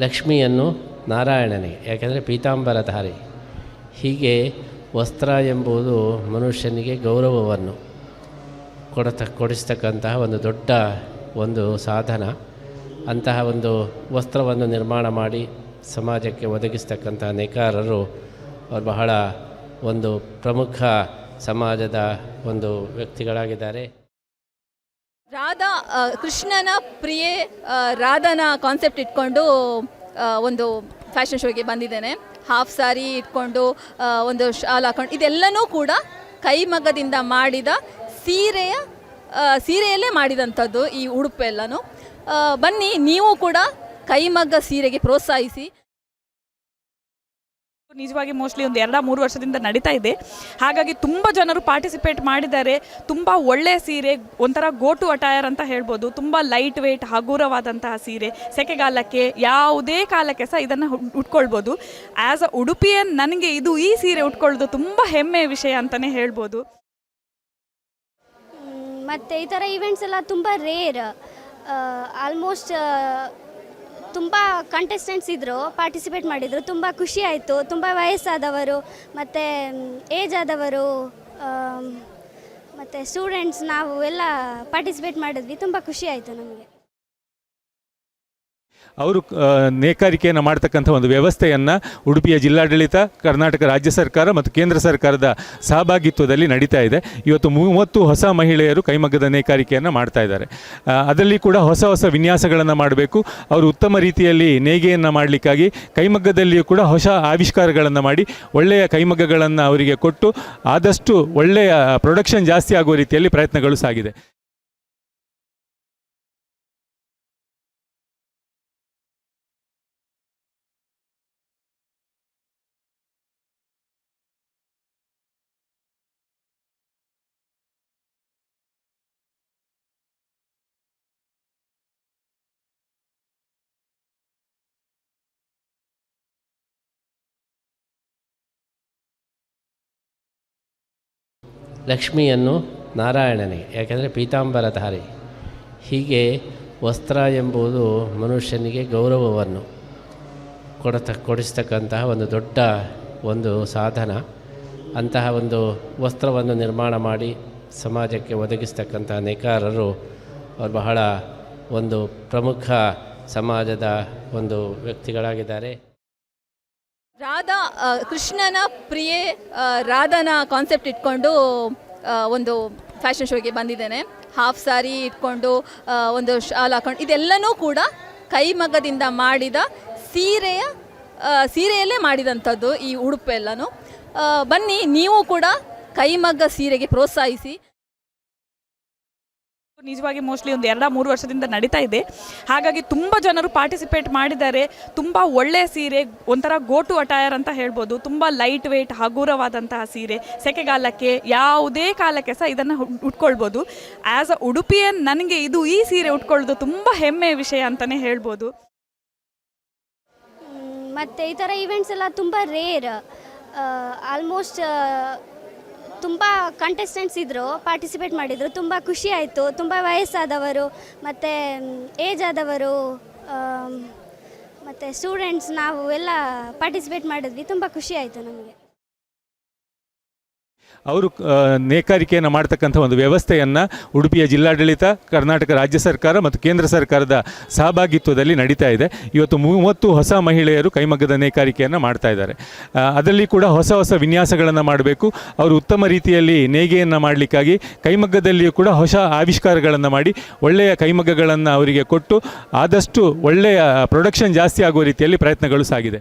ಲಕ್ಷ್ಮಿಯನ್ನು ನಾರಾಯಣನಿಗೆ ಯಾಕೆಂದರೆ ಪೀತಾಂಬರಧಾರಿ. ಹೀಗೆ ವಸ್ತ್ರ ಎಂಬುದು ಮನುಷ್ಯನಿಗೆ ಗೌರವವನ್ನು ಕೊಡತ, ಕೊಡಿಸ್ತಕ್ಕಂತಹ ಒಂದು ದೊಡ್ಡ ಒಂದು ಸಾಧನ. ಅಂತಹ ಒಂದು ವಸ್ತ್ರವನ್ನು ನಿರ್ಮಾಣ ಮಾಡಿ ಸಮಾಜಕ್ಕೆ ಒದಗಿಸ್ತಕ್ಕಂತಹ ನೇಕಾರರು ಅವರು ಬಹಳ ಒಂದು ಪ್ರಮುಖ ಸಮಾಜದ ಒಂದು ವ್ಯಕ್ತಿಗಳಾಗಿದ್ದಾರೆ. ರಾಧಾ ಕೃಷ್ಣನ ಪ್ರಿಯೆ ರಾಧಾನ ರಾಧನ ಕಾನ್ಸೆಪ್ಟ್ ಇಟ್ಕೊಂಡು ಒಂದು ಫ್ಯಾಷನ್ ಶೋಗೆ ಬಂದಿದ್ದೇನೆ. ಹಾಫ್ ಸಾರಿ ಇಟ್ಕೊಂಡು ಒಂದು ಶಾಲ್ ಹಾಕೊಂಡು, ಇದೆಲ್ಲನೂ ಕೂಡ ಕೈಮಗ್ಗದಿಂದ ಮಾಡಿದ ಸೀರೆಯ ಸೀರೆಯಲ್ಲೇ ಮಾಡಿದಂಥದ್ದು ಈ ಉಡುಪು ಎಲ್ಲನೂ ಬನ್ನಿ, ನೀವು ಕೂಡ ಕೈಮಗ್ಗ ಸೀರೆಗೆ ಪ್ರೋತ್ಸಾಹಿಸಿ. ನಿಜವಾಗಿ ಮೋಸ್ಟ್ಲಿ ಒಂದು ಎರಡ ಮೂರು ವರ್ಷದಿಂದ ನಡೀತಾ ಇದೆ. ಹಾಗಾಗಿ ತುಂಬ ಜನರು ಪಾರ್ಟಿಸಿಪೇಟ್ ಮಾಡಿದ್ದಾರೆ. ತುಂಬ ಒಳ್ಳೆಯ ಸೀರೆ, ಒಂಥರ ಗೋಟು ಅಟೈರ್ ಅಂತ ಹೇಳ್ಬೋದು. ತುಂಬ ಲೈಟ್ ವೆಯ್ಟ್ ಹಗುರವಾದಂತಹ ಸೀರೆ, ಸೆಕೆಗಾಲಕ್ಕೆ, ಯಾವುದೇ ಕಾಲಕ್ಕೆ ಸಹ ಇದನ್ನು ಉಟ್ಕೊಳ್ಬೋದು. ಆ್ಯಸ್ ಅ ಉಡುಪಿಯನ್ ನನಗೆ ಇದು ಈ ಸೀರೆ ಉಟ್ಕೊಳ್ಳೋದು ತುಂಬ ಹೆಮ್ಮೆಯ ವಿಷಯ ಅಂತಲೇ ಹೇಳ್ಬೋದು. ಮತ್ತು ಈ ಥರ ಈವೆಂಟ್ಸ್ ಎಲ್ಲ ತುಂಬ ರೇರ್ ಆಲ್ಮೋಸ್ಟ್ ತುಂಬ ಕಂಟೆಸ್ಟೆಂಟ್ಸ್ ಇದ್ದರು ಪಾರ್ಟಿಸಿಪೇಟ್ ಮಾಡಿದರು, ತುಂಬ ಖುಷಿ ಆಯಿತು, ತುಂಬ ವಯಸ್ಸಾದವರು, ಮತ್ತು ಏಜ್ ಆದವರು ಮತ್ತು ಸ್ಟೂಡೆಂಟ್ಸ್ ನಾವು ಎಲ್ಲ ಪಾರ್ಟಿಸಿಪೇಟ್ ಮಾಡಿದ್ವಿ, ತುಂಬ ಖುಷಿ ಆಯಿತು ನಮಗೆ. ಅವರು ನೇಕಾರಿಕೆಯನ್ನು ಮಾಡ್ತಕ್ಕಂಥ ಒಂದು ವ್ಯವಸ್ಥೆಯನ್ನು ಉಡುಪಿಯ ಜಿಲ್ಲಾಡಳಿತ, ಕರ್ನಾಟಕ ರಾಜ್ಯ ಸರ್ಕಾರ ಮತ್ತು ಕೇಂದ್ರ ಸರ್ಕಾರದ ಸಹಭಾಗಿತ್ವದಲ್ಲಿ ನಡೀತಾ ಇದೆ. ಇವತ್ತು ಮೂವತ್ತು ಹೊಸ ಮಹಿಳೆಯರು ಕೈಮಗ್ಗದ ನೇಕಾರಿಕೆಯನ್ನು ಮಾಡ್ತಾ ಇದ್ದಾರೆ. ಅದರಲ್ಲಿ ಕೂಡ ಹೊಸ ಹೊಸ ವಿನ್ಯಾಸಗಳನ್ನು ಮಾಡಬೇಕು. ಅವರು ಉತ್ತಮ ರೀತಿಯಲ್ಲಿ ನೇಯ್ಗೆಯನ್ನು ಮಾಡಲಿಕ್ಕಾಗಿ ಕೈಮಗ್ಗದಲ್ಲಿಯೂ ಕೂಡ ಹೊಸ ಆವಿಷ್ಕಾರಗಳನ್ನು ಮಾಡಿ, ಒಳ್ಳೆಯ ಕೈಮಗ್ಗಗಳನ್ನು ಅವರಿಗೆ ಕೊಟ್ಟು, ಆದಷ್ಟು ಒಳ್ಳೆಯ ಪ್ರೊಡಕ್ಷನ್ ಜಾಸ್ತಿ ಆಗುವ ರೀತಿಯಲ್ಲಿ ಪ್ರಯತ್ನಗಳು ಸಾಗಿದೆ. ಲಕ್ಷ್ಮಿಯನ್ನು ನಾರಾಯಣನಿಗೆ, ಯಾಕೆಂದರೆ ಪೀತಾಂಬರಧಾರಿ. ಹೀಗೆ ವಸ್ತ್ರ ಎಂಬುದು ಮನುಷ್ಯನಿಗೆ ಗೌರವವನ್ನು ಕೊಡತ, ಕೊಡಿಸ್ತಕ್ಕಂತಹ ಒಂದು ದೊಡ್ಡ ಒಂದು ಸಾಧನ. ಅಂತಹ ಒಂದು ವಸ್ತ್ರವನ್ನು ನಿರ್ಮಾಣ ಮಾಡಿ ಸಮಾಜಕ್ಕೆ ಒದಗಿಸ್ತಕ್ಕಂತಹ ನೇಕಾರರು ಅವರು ಬಹಳ ಒಂದು ಪ್ರಮುಖ ಸಮಾಜದ ಒಂದು ವ್ಯಕ್ತಿಗಳಾಗಿದ್ದಾರೆ. ರಾಧಾ ಕೃಷ್ಣನ ಪ್ರಿಯೆ ರಾಧನ ಕಾನ್ಸೆಪ್ಟ್ ಇಟ್ಕೊಂಡು ಒಂದು ಫ್ಯಾಷನ್ ಶೋಗೆ ಬಂದಿದ್ದೇನೆ. ಹಾಫ್ ಸಾರಿ ಇಟ್ಕೊಂಡು ಒಂದು ಶಾಲ್ ಹಾಕೊಂಡು, ಇದೆಲ್ಲನೂ ಕೂಡ ಕೈಮಗ್ಗದಿಂದ ಮಾಡಿದ ಸೀರೆಯ ಸೀರೆಯಲ್ಲೇ ಮಾಡಿದಂಥದ್ದು ಈ ಉಡುಪು ಎಲ್ಲನೂ ಬನ್ನಿ, ನೀವು ಕೂಡ ಕೈಮಗ್ಗ ಸೀರೆಗೆ ಪ್ರೋತ್ಸಾಹಿಸಿ. ನಿಜವಾಗಿ ಮೋಸ್ಟ್ಲಿ ಒಂದು ಎರಡ, ಮೂರು ವರ್ಷದಿಂದ ನಡೀತಾ ಇದೆ. ಹಾಗಾಗಿ ತುಂಬ ಜನರು ಪಾರ್ಟಿಸಿಪೇಟ್ ಮಾಡಿದ್ದಾರೆ. ತುಂಬ ಒಳ್ಳೆಯ ಸೀರೆ, ಒಂಥರ ಗೋಟು ಅಟೈರ್ ಅಂತ ಹೇಳ್ಬೋದು. ತುಂಬ ಲೈಟ್ ವೆಯ್ಟ್ ಹಗುರವಾದಂತಹ ಸೀರೆ, ಸೆಕೆಗಾಲಕ್ಕೆ, ಯಾವುದೇ ಕಾಲಕ್ಕೆ ಸಹ ಇದನ್ನು ಉಟ್ಕೊಳ್ಬೋದು. ಆ್ಯಸ್ ಅ ಉಡುಪಿಯನ್ ನನಗೆ ಇದು ಈ ಸೀರೆ ಉಟ್ಕೊಳ್ಳೋದು ತುಂಬ ಹೆಮ್ಮೆಯ ವಿಷಯ ಅಂತಲೇ ಹೇಳ್ಬೋದು. ಮತ್ತು ಈ ಥರ ಈವೆಂಟ್ಸ್ ಎಲ್ಲ ತುಂಬ ರೇರ್ ಆಲ್ಮೋಸ್ಟ್ ತುಂಬ ಕಂಟೆಸ್ಟೆಂಟ್ಸ್ ಇದ್ದರು ಪಾರ್ಟಿಸಿಪೇಟ್ ಮಾಡಿದರು, ತುಂಬ ಖುಷಿ ಆಯಿತು, ತುಂಬ ವಯಸ್ಸಾದವರು, ಮತ್ತು ಏಜ್ ಆದವರು ಮತ್ತು ಸ್ಟೂಡೆಂಟ್ಸ್ ನಾವು ಎಲ್ಲ ಪಾರ್ಟಿಸಿಪೇಟ್ ಮಾಡಿದ್ವಿ, ತುಂಬ ಖುಷಿ ಆಯಿತು ನಮಗೆ. ಅವರು ನೇಕಾರಿಕೆಯನ್ನು ಮಾಡ್ತಕ್ಕಂಥ ಒಂದು ವ್ಯವಸ್ಥೆಯನ್ನು ಉಡುಪಿಯ ಜಿಲ್ಲಾಡಳಿತ, ಕರ್ನಾಟಕ ರಾಜ್ಯ ಸರ್ಕಾರ ಮತ್ತು ಕೇಂದ್ರ ಸರ್ಕಾರದ ಸಹಭಾಗಿತ್ವದಲ್ಲಿ ನಡೀತಾ ಇದೆ. ಇವತ್ತು ಮೂವತ್ತು ಹೊಸ ಮಹಿಳೆಯರು ಕೈಮಗ್ಗದ ನೇಕಾರಿಕೆಯನ್ನು ಮಾಡ್ತಾ ಇದ್ದಾರೆ. ಅದರಲ್ಲಿ ಕೂಡ ಹೊಸ ಹೊಸ ವಿನ್ಯಾಸಗಳನ್ನು ಮಾಡಬೇಕು. ಅವರು ಉತ್ತಮ ರೀತಿಯಲ್ಲಿ ನೇಗೆಯನ್ನು ಮಾಡಲಿಕ್ಕಾಗಿ ಕೈಮಗ್ಗದಲ್ಲಿಯೂ ಕೂಡ ಹೊಸ ಆವಿಷ್ಕಾರಗಳನ್ನು ಮಾಡಿ ಒಳ್ಳೆಯ ಕೈಮಗ್ಗಗಳನ್ನು ಅವರಿಗೆ ಕೊಟ್ಟು ಆದಷ್ಟು ಒಳ್ಳೆಯ ಪ್ರೊಡಕ್ಷನ್ ಜಾಸ್ತಿ ಆಗುವ ರೀತಿಯಲ್ಲಿ ಪ್ರಯತ್ನಗಳು ಸಾಗಿದೆ.